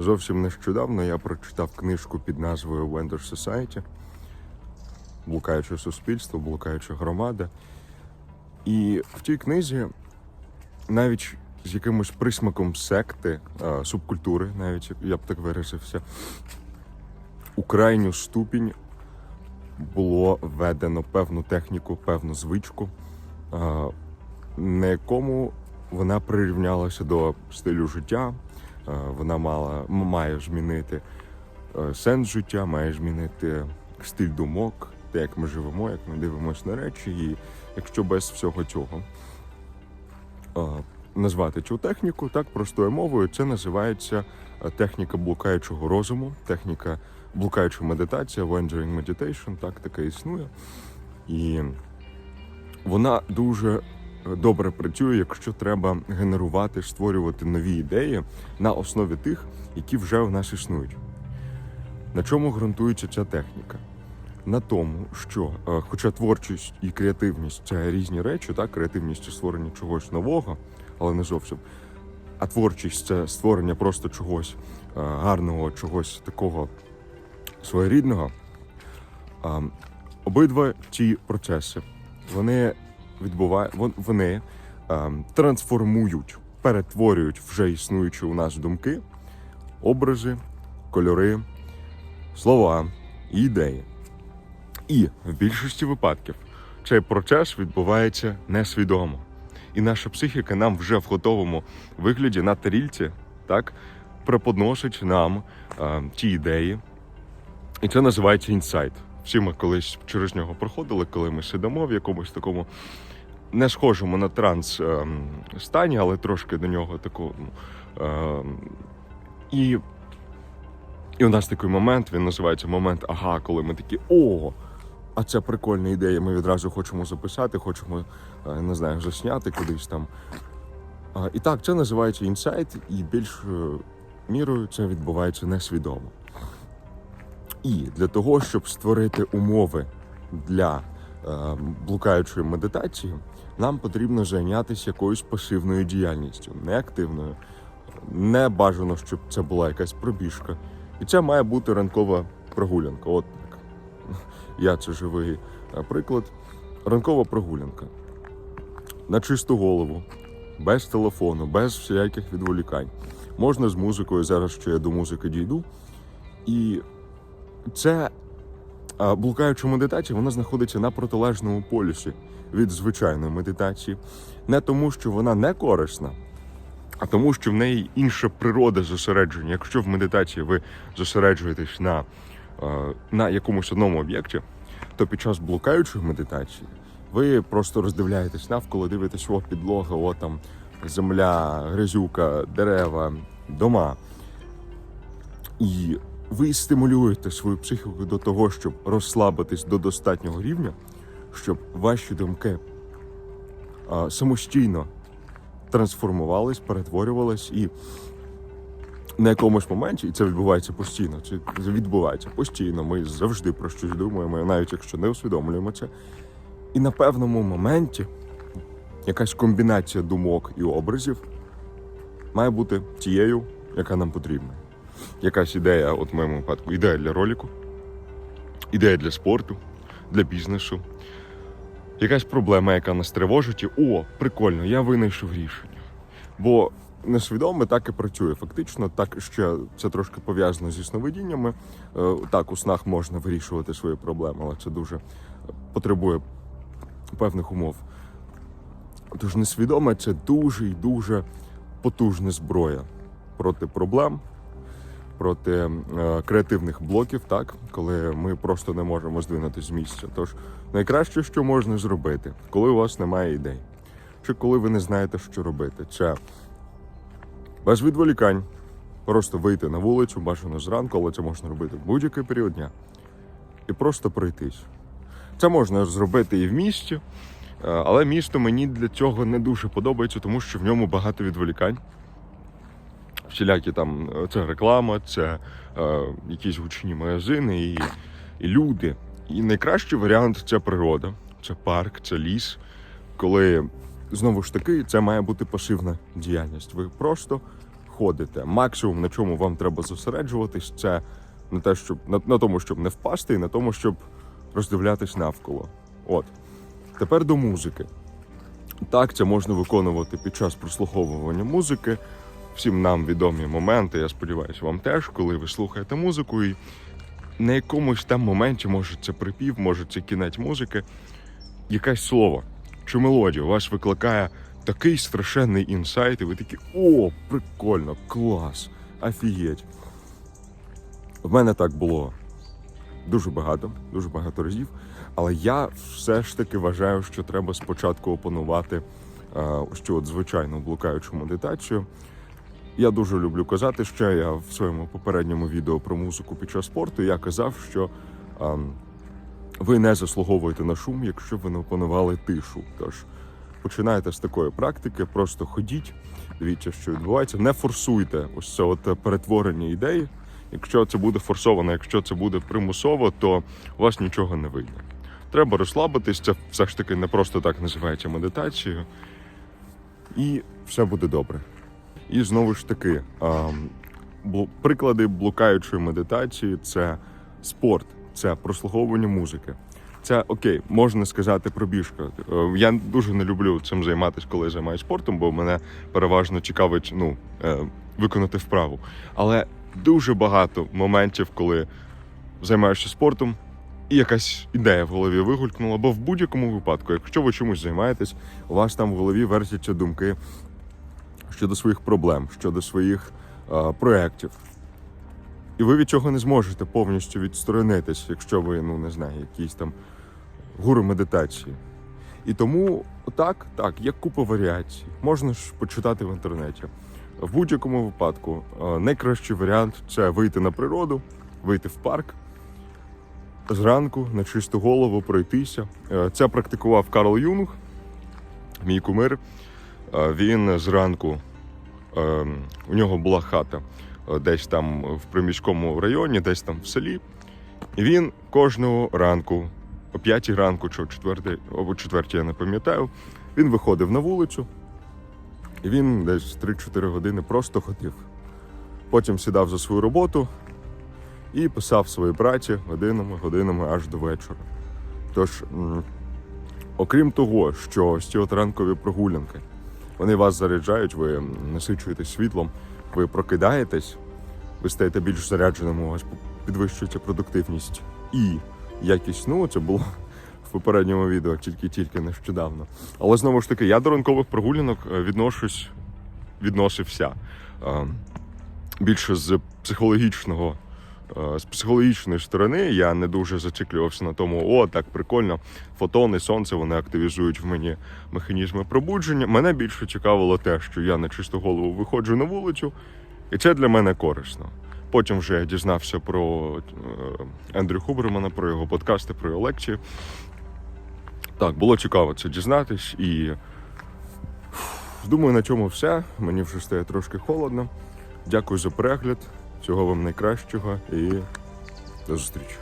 Зовсім нещодавно я прочитав книжку під назвою Wonder Society Блукаюче суспільство, блукаюча громада. І в тій книзі навіть з якимось присмаком секти, субкультури, навіть я б так виразився, у крайню ступінь було введено певну техніку, певну звичку, на якому вона прирівнялася до стилю життя. Е, Вона мала, має змінити е, сенс життя, має змінити стиль думок, те, як ми живемо, як ми дивимося на речі. І якщо без всього цього е, назвати цю техніку так простою мовою, це називається техніка блукаючого розуму, техніка блукаюча медитація, wandering meditation, так таке існує. І вона дуже добре працює, якщо треба генерувати, створювати нові ідеї на основі тих, які вже в нас існують. На чому ґрунтується ця техніка? На тому, що, е, хоча творчість і креативність це різні речі, так, креативність це створення чогось нового, але не зовсім. А творчість це створення просто чогось е, гарного, чогось такого своєрідного. Обидва ці процеси вони відбувають, вони е, трансформують, перетворюють вже існуючі у нас думки, образи, кольори, слова і ідеї. І в більшості випадків цей процес відбувається несвідомо. І наша психіка нам вже в готовому вигляді на тарільці так преподносить нам е, ті ідеї. І це називається інсайт. Всі ми колись через нього проходили, коли ми сидимо в якомусь такому не схожому на транс ем, стані, але трошки до нього такому. Ем, і, і у нас такий момент, він називається момент ага, коли ми такі о, а це прикольна ідея. Ми відразу хочемо записати, хочемо е, не знаю, засняти кудись там. І так, це називається інсайт, і більшою мірою це відбувається несвідомо. І для того, щоб створити умови для е, блукаючої медитації, нам потрібно зайнятися якоюсь пасивною діяльністю, не активною. Не бажано, щоб це була якась пробіжка. І це має бути ранкова прогулянка. От так. Я це живий е, приклад. Ранкова прогулянка. На чисту голову, без телефону, без всіляких відволікань. Можна з музикою, зараз що я до музики дійду. І це блукаюча медитація, вона знаходиться на протилежному полюсі від звичайної медитації. Не тому, що вона не корисна, а тому, що в неї інша природа зосередження. Якщо в медитації ви зосереджуєтесь на, е, на якомусь одному об'єкті, то під час блукаючої медитації ви просто роздивляєтесь навколо, дивитесь, о, підлога, о там земля, грязюка, дерева, дома. І ви стимулюєте свою психіку до того, щоб розслабитись до достатнього рівня, щоб ваші думки а, самостійно трансформувались, перетворювались і на якомусь моменті, і це відбувається постійно. Це відбувається постійно. Ми завжди про щось думаємо, навіть якщо не усвідомлюємо це. І на певному моменті якась комбінація думок і образів має бути тією, яка нам потрібна. Якась ідея, от в моєму випадку, ідея для роліку, ідея для спорту, для бізнесу, якась проблема, яка нас тривожить, і о, прикольно, я винайшов рішення. Бо несвідоме так і працює. Фактично, так ще це трошки пов'язано зі сновидіннями. Е, Так, у снах можна вирішувати свої проблеми, але це дуже потребує певних умов. Тож несвідоме це дуже і дуже потужна зброя проти проблем, проти е, креативних блоків, так, коли ми просто не можемо здвинутися з місця. Тож найкраще, що можна зробити, коли у вас немає ідей, чи коли ви не знаєте, що робити, це без відволікань. Просто вийти на вулицю, бажано зранку, але це можна робити в будь-який період дня. І просто пройтись. Це можна зробити і в місті, е, але місто мені для цього не дуже подобається, тому що в ньому багато відволікань. Всілякі там е, це реклама, це е, якісь гучні магазини і, і люди. І найкращий варіант це природа, це парк, це ліс. Коли знову ж таки це має бути пасивна діяльність. Ви просто ходите. Максимум, на чому вам треба зосереджуватись, це на те, щоб на, на тому, щоб не впасти, і на тому, щоб роздивлятись навколо. От. Тепер до музики. Так, це можна виконувати під час прослуховування музики. Всім нам відомі моменти, я сподіваюся, вам теж, коли ви слухаєте музику, і на якомусь там моменті, може це припів, може це кінець музики, якесь слово чи мелодія у вас викликає такий страшенний інсайт, і ви такі о, прикольно, клас, офігеть. В мене так було дуже багато, дуже багато разів. Але я все ж таки вважаю, що треба спочатку опанувати е, що от звичайну блукаючу медитацію. Я дуже люблю казати, що я в своєму попередньому відео про музику під час спорту я казав, що ем, ви не заслуговуєте на шум, якщо ви не опанували тишу. Тож починайте з такої практики, просто ходіть, дивіться, що відбувається. Не форсуйте ось це от перетворення ідей. Якщо це буде форсовано, якщо це буде примусово, то у вас нічого не вийде. Треба розслабитись, це все ж таки не просто так називається медитацією, і все буде добре. І знову ж таки, ем, приклади блукаючої медитації це спорт, це прослуховування музики. Це окей, можна сказати пробіжка. Е, Я дуже не люблю цим займатися, коли я займаюся спортом, бо мене переважно цікавить ну, е, виконати вправу. Але дуже багато моментів, коли займаєшся спортом, і якась ідея в голові вигулькнула. Бо в будь-якому випадку, якщо ви чомусь займаєтесь, у вас там в голові вертяться думки щодо своїх проблем, щодо своїх е, проєктів. І ви від цього не зможете повністю відсторонитись, якщо ви, ну не знаю, якийсь там гуру медитації. І тому так, так, є купа варіацій. Можна ж почитати в інтернеті. В будь-якому випадку е, найкращий варіант це вийти на природу, вийти в парк зранку на чисту голову пройтися. Е, Це практикував Карл Юнг, мій кумир. Він зранку е, у нього була хата е, десь там в приміському районі, десь там в селі. І він кожного ранку, о 5 ранку чи о 4, або 4, я не пам'ятаю, він виходив на вулицю, і він десь 3-4 години просто ходив. Потім сідав за свою роботу і писав свої праці годинами, годинами аж до вечора. Тож, окрім того, що ось ці от ранкові прогулянки, вони вас заряджають, ви насичуєтесь світлом, ви прокидаєтесь, ви стаєте більш зарядженим, у вас підвищується продуктивність і якість сну. Це було в попередньому відео, тільки-тільки нещодавно. Але знову ж таки, я до ранкових прогулянок е, відношусь, відносився е, більше з психологічного. Е, З психологічної сторони я не дуже зациклювався на тому, о, так прикольно, фотони, сонце вони активізують в мені механізми пробудження. Мене більше цікавило те, що я на чисту голову виходжу на вулицю, і це для мене корисно. Потім вже я дізнався про е, Ендрю Хубермана, про його подкасти, про його лекції. Так, було цікаво це дізнатись, і думаю, на цьому все. Мені вже стає трошки холодно. Дякую за перегляд. Всього вам найкращого і до зустрічі.